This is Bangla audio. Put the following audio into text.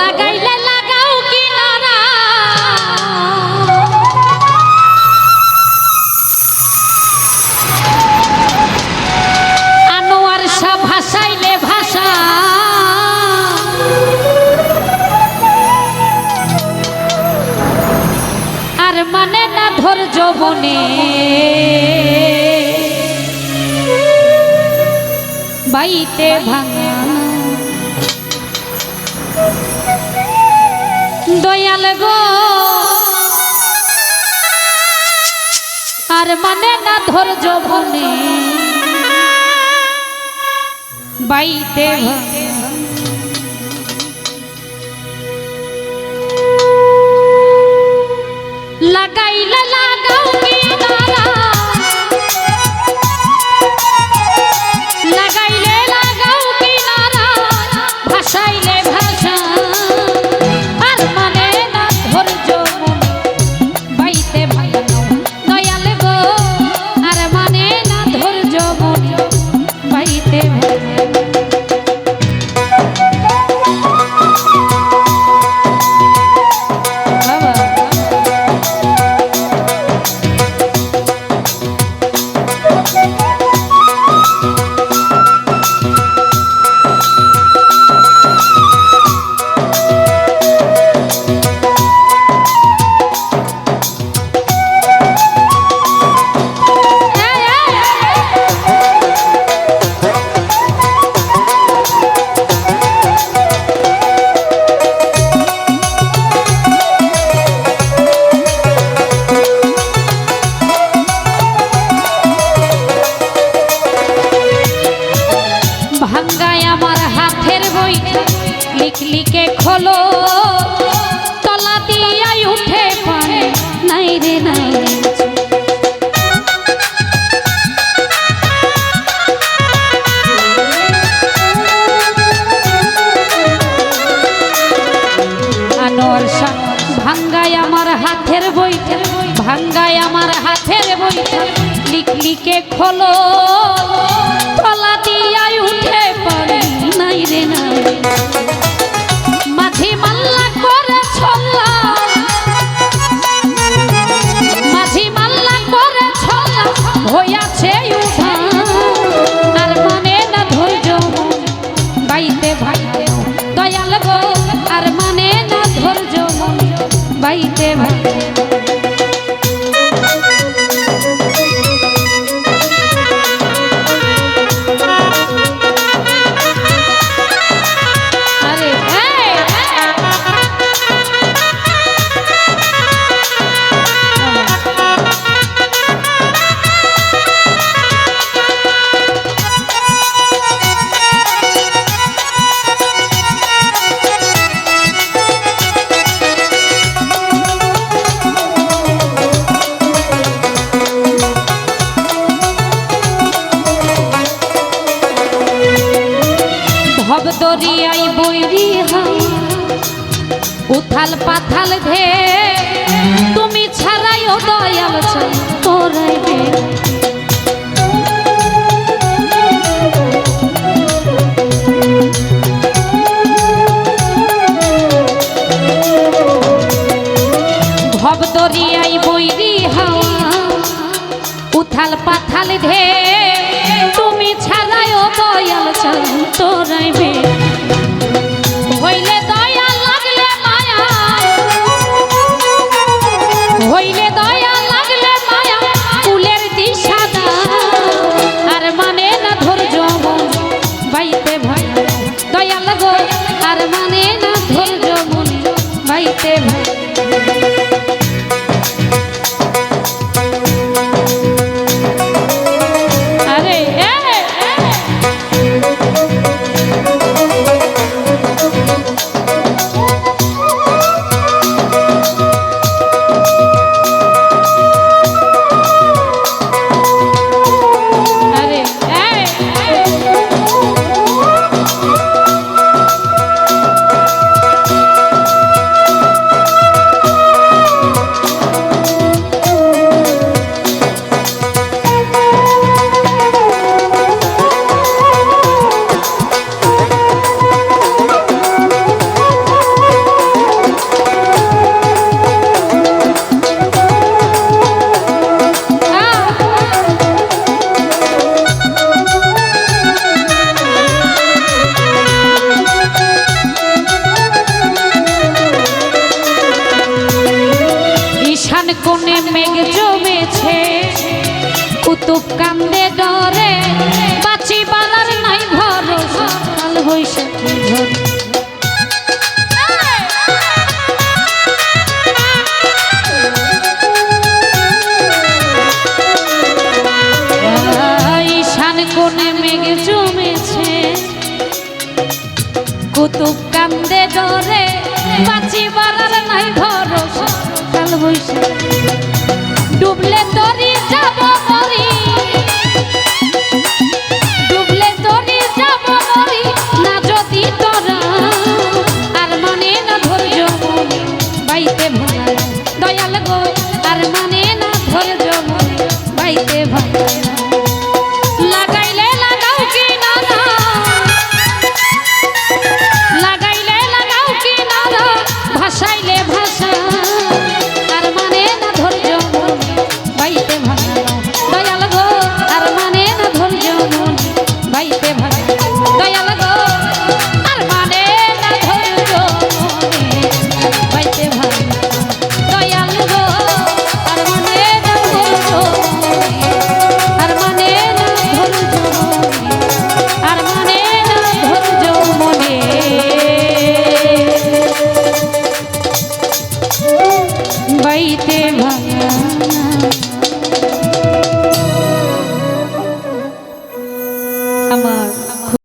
লাগাইলে লাগাও কিনারা। আনোয়ার শাহ ভাসাইলে ভাষা। আর মানে না বাইতে ভাঙা। দয়াল গো। আর মানে না ধৈর্য বনে বাইতে লাগাইলে ভাঙ্গায় আমার হাতের বইটা ভাঙ্গায় আমার লিখলিকে খোলো। বাইতে উথাল পাথাল ধে তুমি ছাড়াই ও দয়াল চাই তোরাইবে ভব দরিয়াই বৈরি হাওয়া, উথাল পাথাল ধে তুমি ছাড়াই ও দয়াল চাই তোরাইবে তুপ কান্দে ডরে, বাঁচি পালার নাই ভরসা, কাল হইসা কি ঝরে কোনে মেঘে জমেছে, কুতুব কান্দে ডরে, বাঁচি বাড়ার নাই ভরসা, কাল দয়াল গো আর মানে না ধৈর্য মনে বাইতে ভাই লাগ